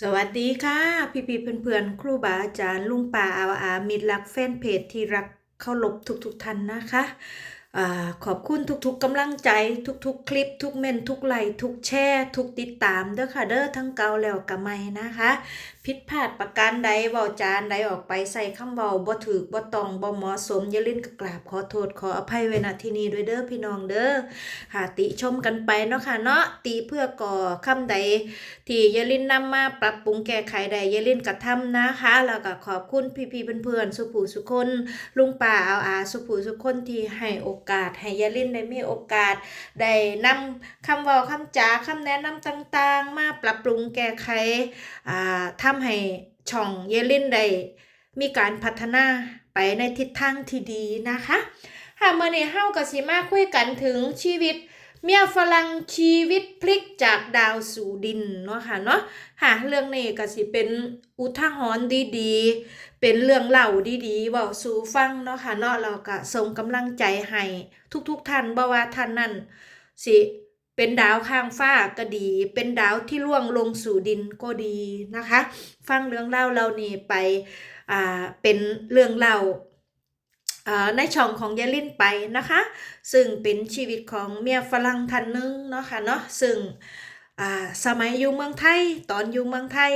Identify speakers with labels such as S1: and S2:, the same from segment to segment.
S1: สวัสดีค่ะ พี่พี่ๆเพื่อนๆ ครูบาอาจารย์ลุงป่าอาอามิตรรักแฟนเพจที่รักเข้าลบทุกๆท่านนะคะอขอบคุณทุกๆกำลังใจทุกๆ คลิป ทุกเมนทุกไลค์ทุกแชร์ทุกติดตามเด้อค่ะเด้อทั้งเก่าแล้วกับใหม่นะคะ ผิดพลาดประการใดเว้าจานใดออกไปใส่คำเว้าบ่ถูกบ่ต้องบ่เหมาะสมอย่าลิ้นกราบขอโทษขออภัยไว้ณที่นี้ด้วยเด้อพี่น้องเด้อค่ะติชมกันไปเนาะค่ะเนาะติเพื่อก่อคำใด ที่ยายลินนำมาปรับปรุงแก้ไขได้ยาลินกระทำนะคะ แล้วก็ขอบคุณพี่ๆเพื่อนๆสุผูสุคนลุงป่าเอาอาสุผูสุคนที่ให้โอกาสให้ยาลินได้มีโอกาสได้นำคำเว้าคำจาคำแนะนำต่าง ๆ มาปรับปรุงแก้ไขอ่าทำให้ช่องยายลินได้มีการพัฒนาไปในทิศทางที่ดีนะคะค่ะเมื่อนี้เฮ้าก็สิมาคุยกันถึงชีวิต เมียฝรั่งชีวิตพลิกจากดาวสู่ดินเนาะค่ะเนาะค่ะเรื่องนี้ก็สิเป็นอุทาหรณ์ดีๆ เป็นเรื่องเล่าดีๆเว้าสู่ฟังเนาะค่ะเนาะเราก็ส่งกำลังใจให้ทุกๆท่านบ่ว่าท่านนั้นสิ เป็นดาวข้างฟ้าก็ดี เป็นดาวที่ล่วงลงสู่ดินก็ดีนะคะ ฟังเรื่องเล่าเรานี่ไปอ่าเป็นเรื่องเล่าในช่องของยายลินไปนะคะ ซึ่งเป็นชีวิตของเมียฝรั่งท่านหนึงเนาะค่ะเนาะซึ่งสมัยอยู่เมืองไทยตอนอยู่เมืองไทย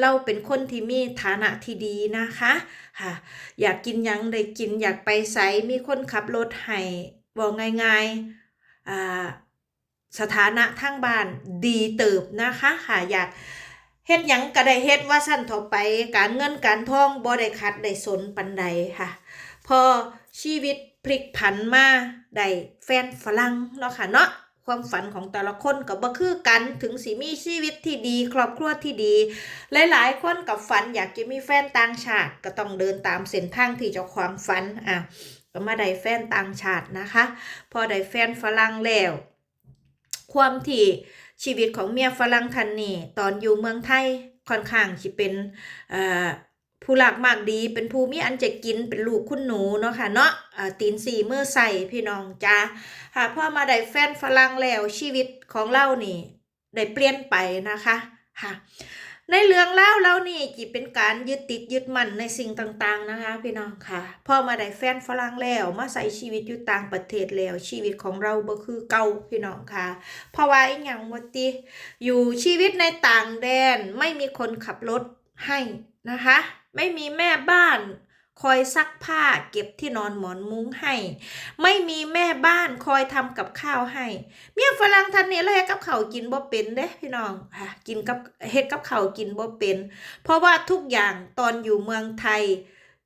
S1: เราเป็นคนที่มีฐานะที่ดีนะคะค่ะอยากกินยังได้กินอยากไปไสมีคนขับรถให้บอกง่ายๆอ่า สถานะทางบ้านดีเติบนะคะค่ะอยากเฮ็ดหยังก็ได้เฮ็ดว่าสั้นต่อไปการเงินการท่องบ่ได้ขัดได้สนปันใดค่ะ พอชีวิตพลิกผันมาได้แฟนฝรั่งเนาะค่ะเนาะความฝันของแต่ละคนก็บ่คือกันถึงสิมีชีวิตที่ดี ครอบครัวที่ดี หลายๆ คนกับฝันอยากจะมีแฟนต่างชาติ ก็ต้องเดินตามเส้นทางที่เจ้าความฝันอะก็มาได้แฟนต่างชาตินะคะ พอได้แฟนฝรั่งแล้ว ความที่ชีวิตของเมียฝรั่งทันนี่ตอนอยู่เมืองไทยค่อนข้างที่เป็นผู้หลักมากดีเป็นผู้มีอันจะกินเป็นลูกคุณหนูเนาะค่ะเนาะตีนสี่มือใส่พี่น้องจ้าหากพ่อมาได้แฟนฝรั่งแล้วชีวิตของเรานี่ได้เปลี่ยนไปนะคะค่ะ ในเรื่องเล่าเรานี่จีเป็นการยึดติดยึดมั่นในสิ่งต่างๆนะคะพี่น้องค่ะพอมาได้แฟนฝรั่งแล้วมาใส่ชีวิตอยู่ต่างประเทศแล้วชีวิตของเราบ่คือเก่าพี่น้องค่ะ เพราะว่าอย่างวะติอยู่ชีวิตในต่างแดนไม่มีคนขับรถให้นะคะ ไม่มีแม่บ้าน คอยซักผ้าเก็บที่นอนหมอนมุ้งให้ ไม่มีแม่บ้านคอยทำกับข้าวให้ เมียฝรั่งท่านนี้แล้วเฮ็ดกับเขากินบ่เป็นเด้พี่น้องค่ะกินกับเฮ็ดกับเขากินบ่เป็น เพราะว่าทุกอย่างตอนอยู่เมืองไทย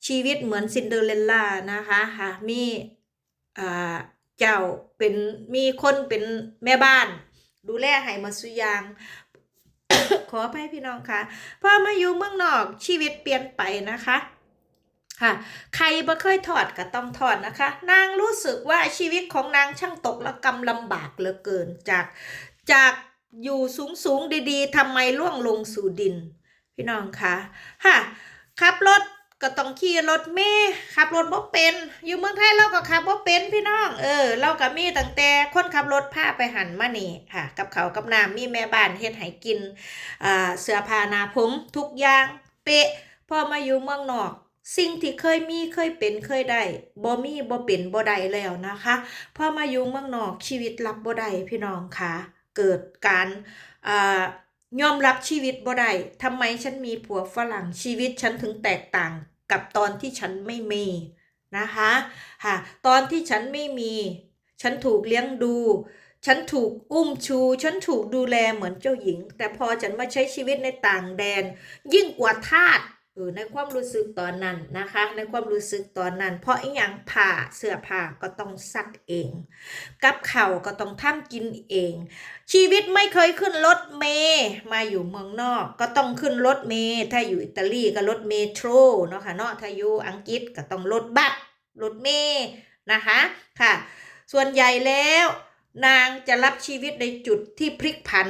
S1: ชีวิตเหมือนซินเดอเรลล่านะคะค่ะมีอ่าเจ้าเป็นมีคนเป็นแม่บ้าน ดูแลให้มาสุยางขออภัยพี่น้องค่ะพอมาอยู่เมืองนอกชีวิตเปลี่ยนไปนะคะ ค่ะ ใครบ่เคยถอดก็ต้องถอดนะคะ นางรู้สึกว่าชีวิตของนางช่างตกระกำลำบากเหลือเกินจากจากอยู่สูงสูงดีๆทำไมล่วงลงสู่ดิน พี่น้องคะค่ะขับรถก็ต้องขี่รถเมล์ขับรถบ่เป็น อยู่เมืองไทยเราก็ขับบ่เป็นพี่น้อง เออ เราก็มีตั้งแต่คนขับรถพาไปหันมานี่ค่ะ กับเขากับน้ำมีแม่บ้านเฮ็ดให้กินอ่าเสื้อผ้าหนาผมทุกอย่างเป๊ะพอมาอยู่เมืองนอก สิ่งที่เคยมีเคยเป็นเคยได้บ่มีบ่เป็นบ่ได้แล้วนะคะพอมาอยู่เมืองนอกชีวิตรับบ่ได้พี่น้องคะเกิดการอยอมรับชีวิตบ่ได้ทำไมฉันมีผัวฝรั่งชีวิตฉันถึงแตกต่างกับตอนที่ฉันไม่มีนะคะค่ะตอนที่ฉันไม่มี ฉันถูกเลี้ยงดู ฉันถูกอุ้มชู ฉันถูกดูแลเหมือนเจ้าหญิง แต่พอฉันมาใช้ชีวิตในต่างแดน ยิ่งกว่าทาส เออในความรู้สึกตอนนั้นนะคะ ในความรู้สึกตอนนั้น เพราะอีหยังผ้าเสื้อผ้าก็ต้องซักเอง กับเข่าก็ต้องทำกินเอง ชีวิตไม่เคยขึ้นรถเมย์มาอยู่เมืองนอก ก็ต้องขึ้นรถเมย์ถ้าอยู่อิตาลีก็รถเมโทรเนาะค่ะเนาะถ้าอยู่อังกฤษก็ต้องรถบัสรถเมย์นะคะค่ะ ส่วนใหญ่แล้ว นางจะรับชีวิตในจุดที่พลิกผัน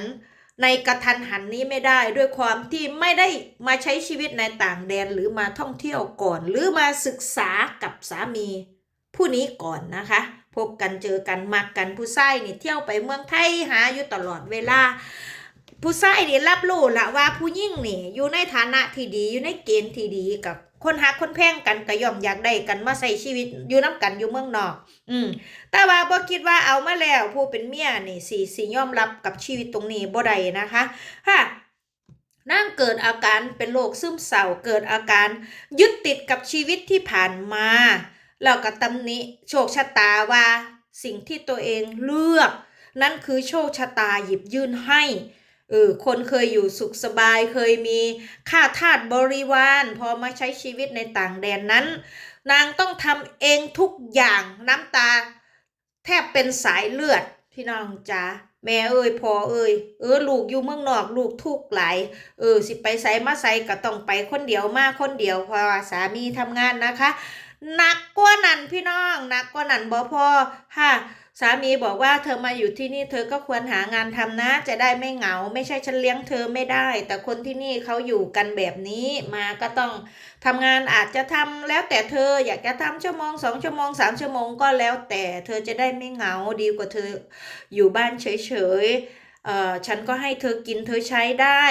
S1: ในกระทันหันนี้ไม่ได้ด้วยความที่ไม่ได้มาใช้ชีวิตในต่างแดนหรือมาท่องเที่ยวก่อน หรือมาศึกษากับสามี ผู้นี้ก่อนนะคะ พบกันเจอกันมักกันผู้ชายนี่เที่ยวไปเมืองไทยหาอยู่ตลอดเวลา ผู้ชายนี่รับรู้ละว่าผู้หญิงนี่อยู่ในฐานะที่ดีอยู่ในเกณฑ์ที่ดีกับ คนหักคนแพงกันก็ย่อมอยากได้กันมาใส่ชีวิตอยู่น้กันอยู่เมืองนอก อืมแต่ว่าบ่คิดว่าเอามาแล้วผู้เป็นเมียนี่สิสิยอมรับกับชีวิตตรงนี้บ่ได้นะคะค่ะนางเกิดอาการเป็นโรคซึมเศร้าเกิดอาการ ยึดติดกับชีวิตที่ผ่านมาแล้วก็ตำหนิโชคชะตาว่าสิ่งที่ตัวเองเลือก นั่นคือโชคชะตาหยิบยื่นให้ เออคนเคยอยู่สุขสบายเคยมีค่าทาสบริวาร พอมาใช้ชีวิตในต่างแดนนั้น นางต้องทำเองทุกอย่างน้ำตา แทบเป็นสายเลือดพี่น้องจ๋าแม่เอ้ยพ่อเอ้ยเออลูกอยู่เมืองนอกลูกทุกข์หลายเออสิไปไสมาไสก็ต้องไปคนเดียวมาคนเดียวเพราะว่าสามีทำงานนะคะหนักกว่านั้นพี่น้องหนักกว่านั้นบ่พอค่ะ สามีบอกว่าเธอมาอยู่ที่นี่เธอก็ควรหางานทำนะ จะได้ไม่เหงา ไม่ใช่ฉันเลี้ยงเธอไม่ได้ แต่คนที่นี่เขาอยู่กันแบบนี้มาก็ต้องทำงานอาจจะทำแล้วแต่เธออยากจะทำชั่วโมงสองชั่วโมงสามชั่วโมงก็แล้วแต่เธอจะได้ไม่เหงาดีกว่าเธออยู่บ้านเฉยๆเอ่อฉันก็ให้เธอกินเธอใช้ได้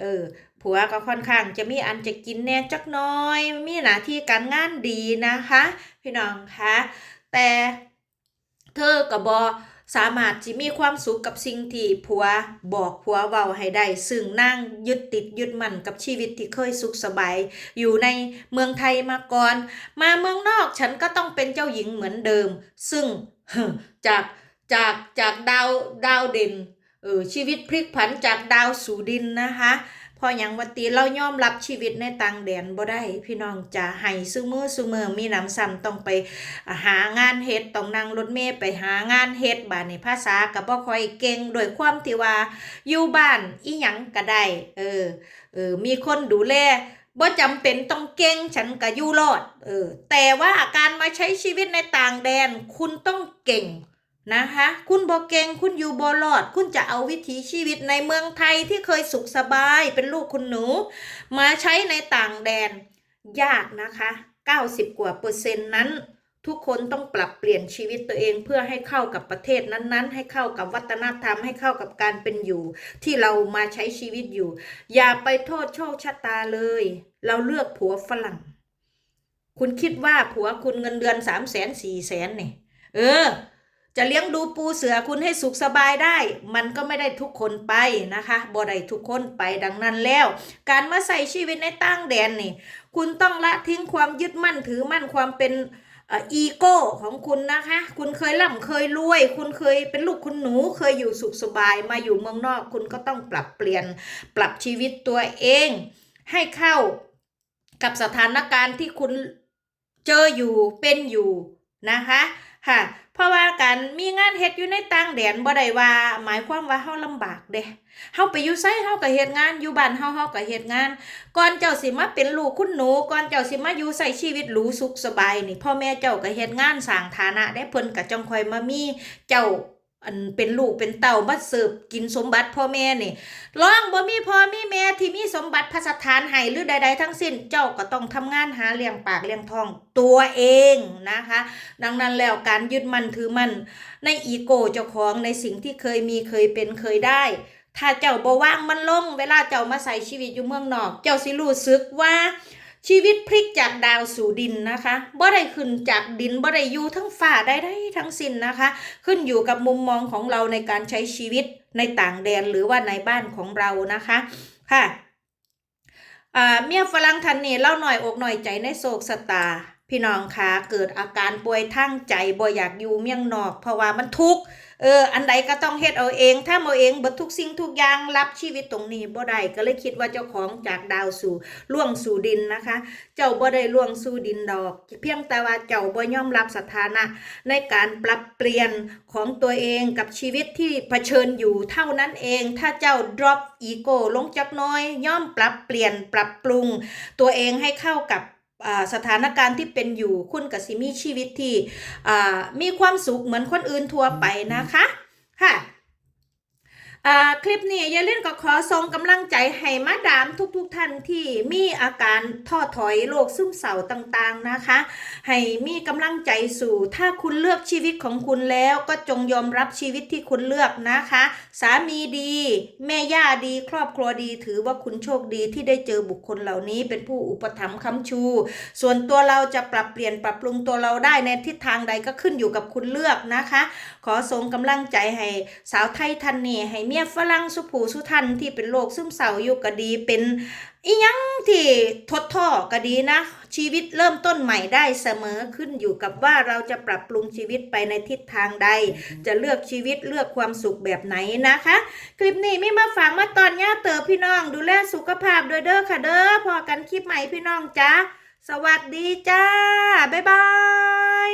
S1: เออผัวก็ค่อนข้างจะมีอันจะกินแน่จักน้อย มีหน้าที่การงานดีนะคะ พี่น้องคะแต่ เธอก็บอสามารถจะมีความสุขกับสิ่งที่ผัวบอกผัวเว้าให้ได้ ซึ่งนั่งยึดติดยึดมั่นกับชีวิตที่เคยสุขสบาย อยู่ในเมืองไทยมาก่อน มาเมืองนอกฉันก็ต้องเป็นเจ้าหญิงเหมือนเดิม ซึ่งจากจากจากดาวดาวเด่นเออชีวิตพลิกผันจากดาวสู่ดินนะคะ พออย่างวันตีเรายอมรับชีวิตในต่างแดนบ่ได้ พี่น้องจะให้ซื้อมือซื้อมือมีหนำซ้ำต้องไปหางานเฮ็ดต้องนั่งรถเมล์ไปหางานเฮ็ดบาดนี้ภาษาก็บ่ค่อยเก่งโดยความที่ว่าอยู่บ้านอีหยังก็ได้เออเออมีคนดูแลบ่จำเป็นต้องเก่งฉันก็อยู่รอดเออแต่ว่าการมาใช้ชีวิตในต่างแดนคุณต้องเก่ง นะคะ คุณบอเกงคุณอยู่บอลอด คุณจะเอาวิถีชีวิตในเมืองไทยที่เคยสุขสบายเป็นลูกคุณหนู มาใช้ในต่างแดน ยากนะคะ 90 กว่าเปอร์เซ็นต์นั้น ทุกคนต้องปรับเปลี่ยนชีวิตตัวเองเพื่อให้เข้ากับประเทศนั้นๆ ให้เข้ากับวัฒนธรรมให้เข้ากับการเป็นอยู่ ที่เรามาใช้ชีวิตอยู่ อย่าไปโทษโชคชะตาเลย เราเลือกผัวฝรั่ง คุณคิดว่าผัวคุณเงินเดือนสามแสนสี่แสนเนี่ยเออ จะเลี้ยงดูปูเสือคุณให้สุขสบายได้ มันก็ไม่ได้ทุกคนไปนะคะบ่ได้ทุกคนไปดังนั้นแล้ว การมาใส่ชีวิตในต่างแดนนี่ คุณต้องละทิ้งความยึดมั่นถือมั่นความเป็นอีโก้ของคุณนะคะ คุณเคยร่ำเคยรวย คุณเคยเป็นลูกคุณหนู เคยอยู่สุขสบายมาอยู่เมืองนอก คุณก็ต้องปรับเปลี่ยนปรับชีวิตตัวเอง ให้เข้ากับสถานการณ์ที่คุณเจออยู่เป็นอยู่นะคะค่ะ เพราะว่าการมีงานเฮ็ดอยู่ในต่างแดนบ่ได้ว่า หมายความว่าเฮาลำบากเด้เฮาไปอยู่ไสเฮาก็เฮ็ดงานอยู่บ้านเฮาเฮาก็เฮ็ดงาน ก่อนเจ้าสิมาเป็นลูกคุณหนูก่อนเจ้าสิมาอยู่ใส่ชีวิตหรูสุขสบายนี่พ่อแม่เจ้าก็เฮ็ดงานสร้างฐานะได้เพิ่นก็จังค่อยมามีเจ้า อันเป็นลูกเป็นเต้ามาเสิร์ฟกินสมบัติพ่อแม่นี่ร้องบ่มีพ่อมีแม่ที่มีสมบัติพระสถานให้หรือใด ๆ ทั้งสิ้นเจ้าก็ต้องทำงานหาเลี้ยงปากเลี้ยงท้องตัวเองนะคะ ดังนั้นแล้วการยึดมั่นถือมั่นในอีโก้เจ้าของในสิ่งที่เคยมีเคยเป็นเคยได้ ถ้าเจ้าบ่ว่างมันลง เวลาเจ้ามาใส่ชีวิตอยู่เมืองนอก เจ้าสิรู้สึกว่า ชีวิตพลิกจากดาวสู่ดินนะคะบ่ได้ขึ้นจากดินบ่ได้อยู่ทั้งฝ่าได้ได้ทั้งสิ้นนะคะ ขึ้นอยู่กับมุมมองของเราในการใช้ชีวิตในต่างแดนหรือว่าในบ้านของเรานะคะค่ะอ่าเมียฝรั่งทันนี่เล่าหน่อยอกหน่อยใจในโศกสตา พี่น้องคะเกิดอาการป่วยทางใจบ่อยากอยู่เมียงนอก เพราะว่ามันทุกข์ เอออันใดก็ต้องเฮ็ดเอาเองถ้าเอาเองเบิดทุกสิ่งทุกอย่างรับชีวิตตรงนี้บ่ได้ก็เลยคิดว่าเจ้าของจากดาวสู่ล่วงสู่ดินนะคะ เจ้าบ่ได้ล่วงสู่ดินดอก เพียงแต่ว่าเจ้าบ่ยอมรับสถานะ ในการปรับเปลี่ยนของตัวเองกับชีวิตที่เผชิญอยู่เท่านั้นเอง ถ้าเจ้า drop ego ลงจักน้อยย่อมปรับเปลี่ยนปรับปรุง ตัวเองให้เข้ากับ สถานการณ์ที่เป็นอยู่คุณกับซิมีชีวิตที่มีความสุขเหมือนคนอื่นทั่วไปนะคะค่ะ คลิปนี้อย่าลืมก็ขอส่งกำลังใจให้มาดามทุกๆทท่านที่มีอาการท้อถอยโรคซึมเศร้าต่างๆนะคะ ให้มีกำลังใจสู่ ถ้าคุณเลือกชีวิตของคุณแล้วก็จงยอมรับชีวิตที่คุณเลือกนะคะ สามีดี แม่ย่าดี ครอบครัวดี ถือว่าคุณโชคดีที่ได้เจอบุคคลเหล่านี้ เป็นผู้อุปถัมภ์ค้ำชู ส่วนตัวเราจะปรับเปลี่ยนปรับปรุงตัวเราได้ในทิศทางใดก็ขึ้นอยู่กับคุณเลือกนะคะ ขอส่งกำลังใจให้สาวไทยท่านนี้ให้เมียฝรั่งสุผูสุทันที่เป็นโรคซึมเศร้าอยู่ก็ดีเป็นอียังที่ทดท่อก็ดีนะ ชีวิตเริ่มต้นใหม่ได้เสมอขึ้นอยู่กับว่าเราจะปรับปรุงชีวิตไปในทิศทางใด จะเลือกชีวิตเลือกความสุขแบบไหนนะคะ คลิปนี้ไม่มาฝากมาตอนย่าเตอพี่น้อง ดูแลสุขภาพโดยเด้อค่ะเด้อพอกันคลิปใหม่พี่น้องจ้าสวัสดีจ้าบ๊ายบาย